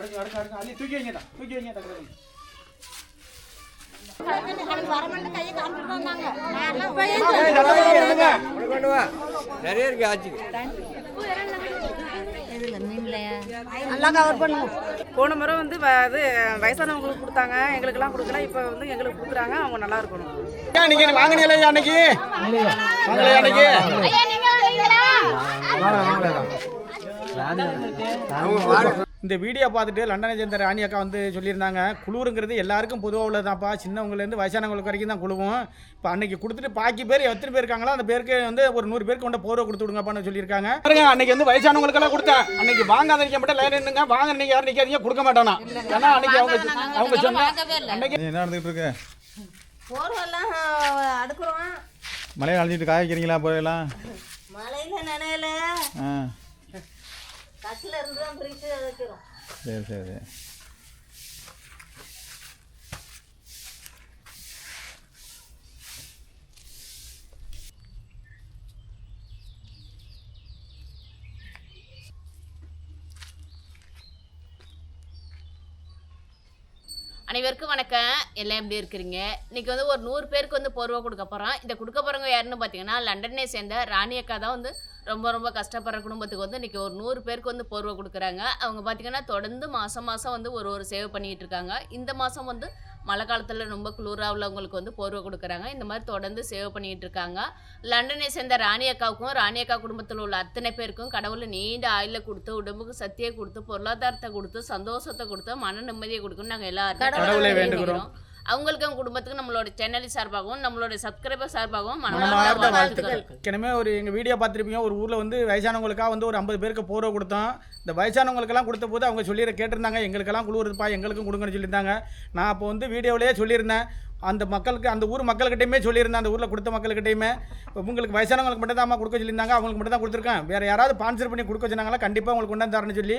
அடுக்கு அடுக்கு அடுக்கு அள்ளி தூக்கி வைங்க தான் தூக்கி வைங்க தக்கலை நிறைய இருக்கு ஆச்சு நல்லா கவர் பண்ணுவோம் போன முறை வந்து வ- இது வயசானவங்களுக்கு கொடுத்தாங்க. எங்களுக்கெல்லாம் கொடுக்கல. இப்போ வந்து எங்களுக்கு கொடுக்குறாங்க. அவங்க நல்லா இருக்கணும். நீங்க வாங்கினீங்களா அன்னைக்கு? அன்னைக்கு? இந்த வீடியோ பார்த்துட்டு லண்டனை சேர்ந்த ராணி அக்கா வந்து சொல்லியிருந்தாங்க குளிருங்கிறது எல்லாருக்கும் பொதுவாக உள்ளதாப்பா சின்னவங்கலேருந்து வயசானவங்களுக்கு வரைக்கும் தான் குழுவும் இப்போ அன்னைக்கு கொடுத்துட்டு பாக்கி பேர் எத்தனை பேர் இருக்காங்களோ அந்த பேருக்கு வந்து ஒரு நூறு பேருக்கு கொண்ட போர்வை கொடுத்து விடுங்கப்பான்னு சொல்லியிருக்காங்க. பாருங்க அன்னைக்கு வந்து வயசானவங்களுக்கெல்லாம் கொடுத்தேன். அன்னைக்கு வாங்காதீங்க மட்டும் லைன் நின்னுங்க வாங்க நீங்க யாரும் நிற்காதீங்க கொடுக்க மாட்டானா ஏன்னா அன்னைக்கு அவங்க அவங்க சொன்னாங்க அன்னைக்கு என்ன நடந்துகிட்டு இருக்கு? போர்வெல்லாம் அடுக்குறோம் மழையை அழைச்சிட்டு காய வைக்கிறீங்களா போயெல்லாம் மழையில நினைல ஆ. கட்டில இருந்து தான் பிரித்து வைக்கிறோம் சரி சரி. அனைவருக்கும் வணக்கம். எல்லாம் எப்படி இருக்கிறீங்க? இன்னைக்கு வந்து ஒரு நூறு பேருக்கு வந்து போர்வை கொடுக்க போகிறோம் இந்த கொடுக்க போகிறவங்க யாருன்னு பார்த்தீங்கன்னா லண்டனை சேர்ந்த ராணி அக்கா தான் வந்து ரொம்ப ரொம்ப கஷ்டப்படுற குடும்பத்துக்கு வந்து இன்னைக்கு ஒரு நூறு பேருக்கு வந்து போர்வை கொடுக்குறாங்க. அவங்க பார்த்தீங்கன்னா தொடர்ந்து மாதம் மாதம் வந்து ஒரு ஒரு சேவை பண்ணிக்கிட்டு இருக்காங்க. இந்த மாதம் வந்து மழை காலத்தில் ரொம்ப குளிராக உள்ளவங்களுக்கு வந்து போர்வை கொடுக்குறாங்க. இந்த மாதிரி தொடர்ந்து சேவை பண்ணிக்கிட்டு இருக்காங்க. லண்டனை சேர்ந்த ராணி அக்காவுக்கும் ராணி அக்கா குடும்பத்தில் உள்ள அத்தனை பேருக்கும் கடவுள் நீண்ட ஆயுள கொடுத்து உடம்புக்கு சக்தியை கொடுத்து பொருளாதாரத்தை கொடுத்து சந்தோஷத்தை கொடுத்து மன நிம்மதியை கொடுக்கணும் நாங்கள் எல்லாரும் கடவுளை வேண்டுகிறோம். அவங்களுக்கு அவங்க குடும்பத்துக்கு நம்மளோட சேனல் சார்பாகவும் நம்மளோட சப்ஸ்கிரைபர் சார்பாகவும் மனமார்ந்த வாழ்த்துக்கள். ஏற்கனவே ஒரு எங்கள் வீடியோ பார்த்துருப்பீங்க ஒரு ஊரில் வந்து வயசானவங்களுக்காக வந்து ஒரு ஐம்பது பேருக்கு போர்வை கொடுத்தோம். இந்த வயசானவங்களுக்கெல்லாம் கொடுத்த போது அவங்க சொல்லிட கேட்டிருந்தாங்க எங்களுக்கெல்லாம் குளிருதுப்பா எங்களுக்கும் கொடுங்கன்னு சொல்லியிருந்தாங்க. நான் அப்போ வந்து வீடியோவிலேயே சொல்லியிருந்தேன். அந்த மக்களுக்கு அந்த ஊர் மக்கள்கிட்டையுமே சொல்லியிருந்தேன். அந்த ஊரில் கொடுத்த மக்கள்கிட்டையுமே. இப்போ உங்களுக்கு வயசானவங்களுக்கு மட்டும் தான் கொடுக்க சொல்லியிருந்தாங்க. அவங்களுக்கு மட்டும் தான் கொடுத்துருக்கேன். வேறு யாராவது ஸ்பான்சர் பண்ணி கொடுக்க சொன்னாங்களா கண்டிப்பாக உங்களுக்கு கொண்டாந்து தரேன்னு சொல்லி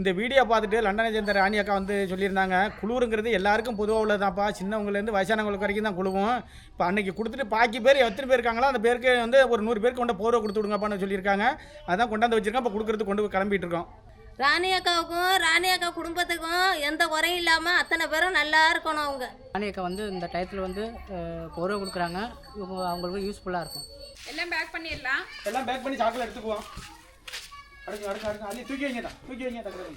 இந்த வீடியோ பார்த்துட்டு லண்டனை சேர்ந்த ராணி அக்கா வந்து சொல்லியிருந்தாங்க. குளிருங்கிறது எல்லாருக்கும் பொதுவாக உள்ளதாப்பா. சின்னவங்கலேருந்து வயசானவங்களுக்கு வரைக்கும் தான் குழுவும். இப்போ அன்னைக்கு கொடுத்துட்டு பாக்கி பேர் எத்தனை பேர் இருக்காங்களோ அந்த பேருக்கு வந்து ஒரு நூறு பேருக்கு கொண்ட போர்வை கொடுத்து விடுங்கப்பான்னு சொல்லியிருக்காங்க. அதான் கொண்டாந்து வச்சுருக்கேன் இப்போ கொடுக்குறது கொண்டு போய் கிளம்பிட்டு இருக்கோம். ராணி அக்காவுக்கும் ராணி அக்கா குடும்பத்துக்கும் எந்த குறையும் இல்லாமல் அத்தனை பேரும் நல்லா இருக்கணும் அவங்க. அக்கா வந்து இந்த டயத்தில் வந்து போர்வை கொடுக்குறாங்க. இவங்க அவங்களுக்கு யூஸ்ஃபுல்லாக இருக்கும். எல்லாம் பேக் பண்ணிடலாம். எல்லாம் பேக் பண்ணி சாக்கில் எடுத்துக்குவோம். அடுக்கு அடுக்கு அடுக்கு அள்ளி தூக்கி வைங்க தான். தூக்கி வைங்க தக்கலை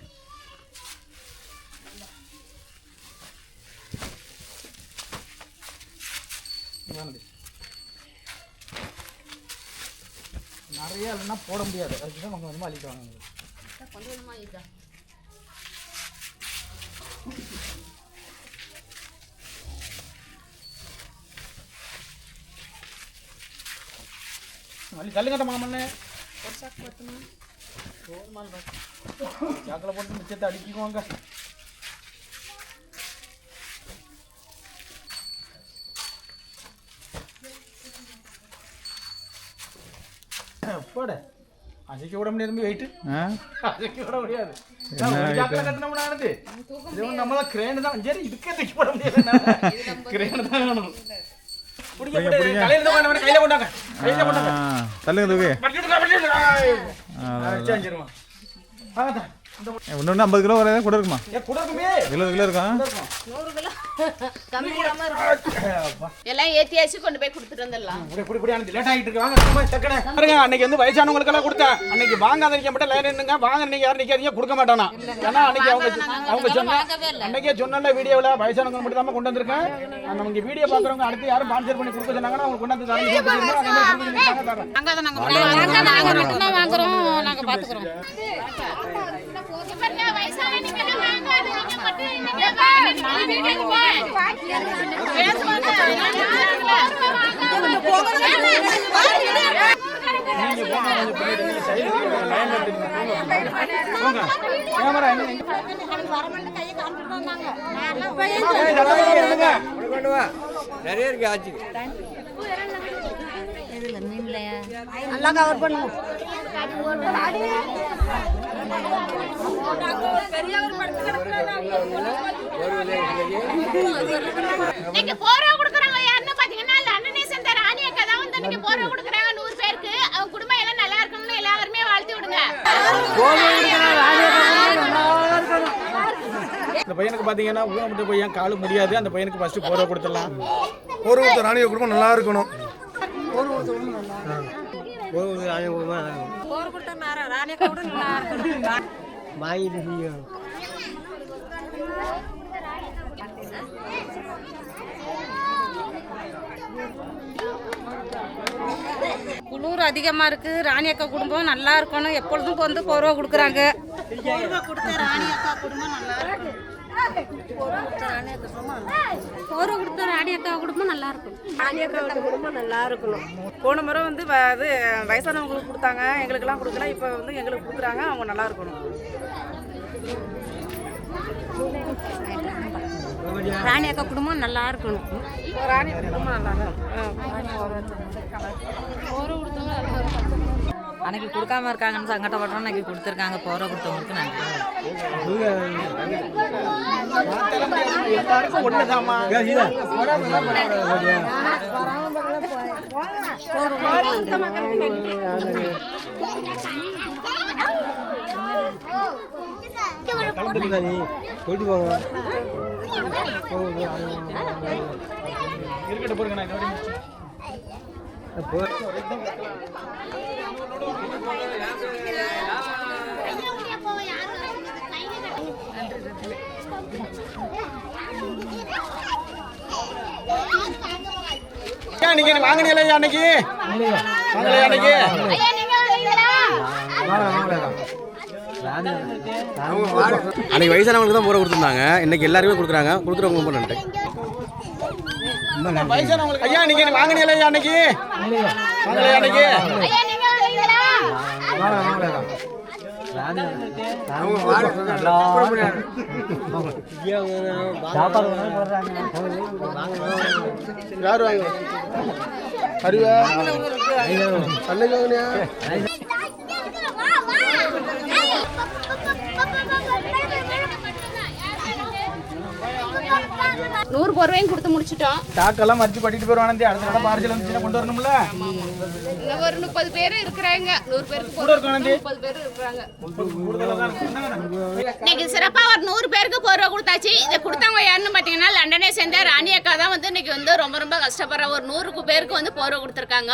நிறைய இல்லைன்னா போட முடியாது. அதுக்கு தான் கொஞ்சம் கொஞ்சமாக அள்ளிட்டு வாங்க அள்ளி தள்ளுங்கட்ட மாமண்ணே சாக்கில் போட்டு மிச்சத்தை அடிக்குவாங்க போட. அசைக்க விட முடியாது வெயிட்டு ஆ அசைக்க விட முடியாது இது நம்ம தான் கிரேன் தான் சரி இதுக்கே தூக்கி போட முடியாது கிரேன் தான் வேணும் ஒன்று ஐம்பது கிலோ வரையா கூட இருக்குமா இருபது கிலோ இருக்கும் எல்லாம் ஏற்றியாச்சு கொண்டு போய் கொடுத்துட்டு வந்துடலாம். இப்படி இப்படி ஆனது. லேட் ஆகிட்டு இருக்கு. வாங்க சும்மா டக்குனு. பாருங்க அன்னைக்கு வந்து வயசானவங்களுக்கெல்லாம் கொடுத்தேன். அன்னைக்கு வாங்காதீங்க மட்டும் லைன் நின்னுங்க வாங்க நீங்க யாரும் நிக்காதீங்க கொடுக்க மாட்டானா? ஏன்னா அன்னைக்கு அவங்க அவங்க சொன்ன அன்னைக்கே சொன்னல வீடியோவில் வயசானவங்க மட்டும் தான் கொண்டு வந்திருக்கேன். நம்ம இங்க வீடியோ பார்க்குறவங்க அடுத்து யாரும் ஸ்பான்சர் பண்ணி கொடுக்க சொன்னாங்கன்னா அவங்க கொண்டு வந்து தான் வாங்குறோம். நீங்க போங்க, நிறைய இருக்கு ஆச்சு நல்லா கவர் பண்ணுவோம் இன்னைக்கு போர்வை கொடுக்குறாங்க யாருன்னு பாத்தீங்கன்னா லண்டனை சேர்ந்த ராணி அக்கா தான் வந்து இன்னைக்கு போர்வை கொடுக்குறாங்க நூறு பேருக்கு. அவங்க குடும்பம் எல்லாம் நல்லா இருக்கணும்னு எல்லாருமே வாழ்த்து விடுங்க. இந்த பையனுக்கு பார்த்தீங்கன்னா ஊனமுட்டு பையன் காலு முடியாது? அந்த பையனுக்கு ஃபஸ்ட்டு போர்வை கொடுத்துடலாம். ஒரு ஒருத்தர் ராணிய குடும்பம் நல்லா இருக்கணும். குளிர் அதிகமாக இருக்குது ராணி அக்கா குடும்பம் நல்லா இருக்கணும். எப்பொழுதும் வந்து போர்வை கொடுக்குறாங்க. போர்வை கொடுத்த ராணி அக்கா குடும்பம் நல்லா போர்வை கொடுத்த ராணி அக்கா குடும்பம் நல்லா இருக்கும் போன முறை வந்து இது வயசானவங்களுக்கு கொடுத்தாங்க. எங்களுக்கெல்லாம் கொடுக்கல. இப்போ வந்து எங்களுக்கு கொடுக்குறாங்க. அவங்க நல்லா இருக்கணும் ராணி அக்கா குடும்பம் நல்லா இருக்கணும் ராணி குடும்பம் நல்லா இருக்கணும் அன்னைக்கு கொடுக்காம இருக்காங்கன்னு சங்கடப்படுறோம் அன்னைக்கு கொடுத்துருக்காங்க. போகிற கொடுத்தவங்களுக்கு நன்றி. போயிட்டு போங்க நீங்க வாங்கினீங்களா அன்னைக்கு? வாங்கலையா அன்னைக்கு? அன்னைக்கு வயசானவங்களுக்கு தான் போற கொடுத்துருந்தாங்க. இன்னைக்கு எல்லாருமே கொடுக்குறாங்க. கொடுக்குறவங்க ரொம்ப நன்றி. ஐயா நீங்க வாங்கினீங்களா ஐயா அன்னைக்கு? வாங்கலையா அன்னைக்கு? யார் வாங்க அறிவா நூறு போர்வையும் கொடுத்து முடிச்சிட்டோம். டாக்கெல்லாம் மறிச்சு பட்டிட்டு போயிருவானே அடுத்த தடவை பார்சல் வந்துச்சுன்னா கொண்டு வரணும்ல? இன்னும் ஒரு முப்பது பேர் இருக்கிறாங்க. நூறு பேருக்கு கூட ஆனந்தி. முப்பது பேர் இருக்கிறாங்க? இன்னைக்கு சிறப்பா ஒரு நூறு பேருக்கு போர்வை கொடுத்தாச்சு. இதை கொடுத்தவங்க யாருன்னு பார்த்தீங்கன்னா லண்டனே சேர்ந்த ராணி அக்கா தான் வந்து ரொம்ப ரொம்ப கஷ்டப்படுற ஒரு நூறுக்கு பேருக்கு வந்து போர்வை கொடுத்துருக்காங்க.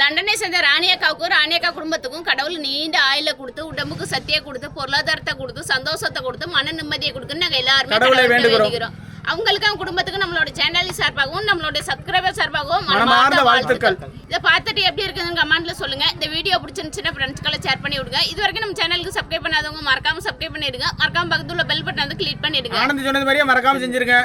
லண்டனே சேர்ந்த ராணி அக்காவுக்கும் ராணி அக்கா குடும்பத்துக்கும் கடவுள் நீண்ட ஆயில கொடுத்து உடம்புக்கு சத்தியை கொடுத்து பொருளாதாரத்தை கொடுத்து சந்தோஷத்தை கொடுத்து மன நிம்மதியை கொடுக்குன்னு நாங்கள் எல்லாருமே கடவுளை வேண்டுகிறோம். அவங்களுக்கு அவங்க குடும்பத்துக்கு நம்மளோட சேனல் சார்பாகவும் நம்மளோட சப்ஸ்கிரைபர் சார்பாகவும் மனமார்ந்த வாழ்த்துக்கள். இதை பார்த்துட்டு எப்படி இருக்குதுன்னு கமெண்ட்ல சொல்லுங்க. இந்த வீடியோ பிடிச்சிருந்துச்சுன்னா ஃப்ரெண்ட்ஸ்க்கெல்லாம் ஷேர் பண்ணி விடுங்க. இது வரைக்கும் நம்ம சேனலுக்கு சப்ஸ்கிரைப் பண்ணாதவங்க மறக்காம சப்ஸ்கிரைப் பண்ணிடுங்க. மறக்காம பக்கத்துல பெல் பட்டன் வந்து கிளிக் பண்ணிடுங்க. ஆனந்த் சொன்னது மாதிரியே மறக்காம செஞ்சிருங்க.